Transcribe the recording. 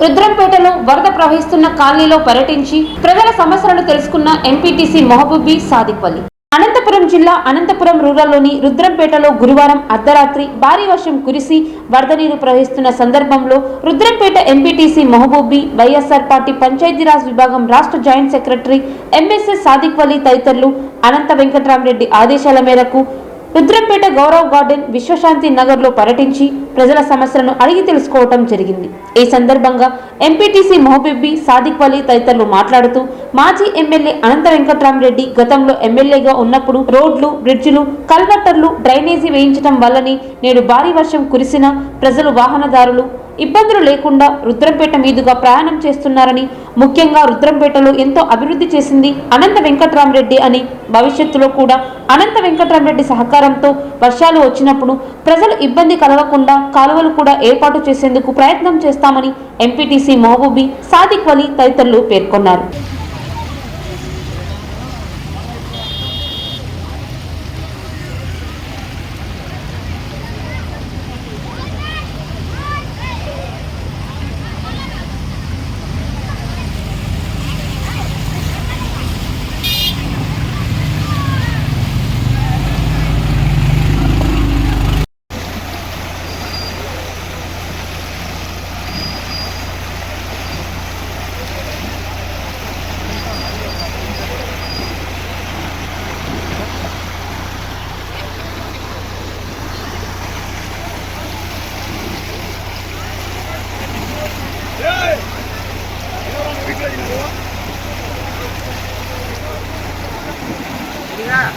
రుద్రంపేటలో వరద ప్రవహిస్తున్న కాలనీలో పర్యటించి ప్రజల సమస్యలను తెలుసుకున్న ఎంపీటీసీ మొహబూబీ సాదిక్వల్లి అనంతపురం జిల్లా అనంతపురం రూరల్లోని రుద్రంపేటలో గురువారం అర్ధరాత్రి భారీ వర్షం కురిసి వరద నీరు ప్రవహిస్తున్న సందర్భంలో రుద్రంపేట ఎంపీటీసీ మహబూబీ వైఎస్ఆర్ పార్టీ పంచాయతీరాజ్ విభాగం రాష్ట్ర జాయింట్ సెక్రటరీ ఎంఎస్ఎస్ సాదిక్ తదితరులు అనంత వెంకట్రామరెడ్డి ఆదేశాల మేరకు రుద్రంపేట గౌరవ్ గార్డెన్ విశ్వశాంతి నగర్లో పర్యటించి ప్రజల సమస్యలను అడిగి తెలుసుకోవటం జరిగింది. ఈ సందర్భంగా ఎంపీటీసీ మహబూబీ సాదిక్ వలీ తదితరులు మాట్లాడుతూ మాజీ ఎమ్మెల్యే అనంత వెంకట్రామరెడ్డి గతంలో ఎమ్మెల్యేగా ఉన్నప్పుడు రోడ్లు బ్రిడ్జిలు కల్వర్టర్లు డ్రైనేజీ వేయించడం వల్లనే నేడు భారీ వర్షం కురిసిన ప్రజలు వాహనదారులు ఇబ్బందులు లేకుండా రుద్రంపేట మీదుగా ప్రయాణం చేస్తున్నారని ముఖ్యంగా రుద్రంపేటలో ఎంతో అభివృద్ధి చేసింది అనంత వెంకట్రామరెడ్డి అని భవిష్యత్తులో కూడా అనంత వెంకట్రామరెడ్డి సహకారంతో వర్షాలు వచ్చినప్పుడు ప్రజలు ఇబ్బంది కలగకుండా కాలువలు కూడా ఏర్పాటు చేసేందుకు ప్రయత్నం చేస్తామని ఎంపీటీసీ మహబూబీ సాదిక్ వలి తదితరులు పేర్కొన్నారు. Đi ra.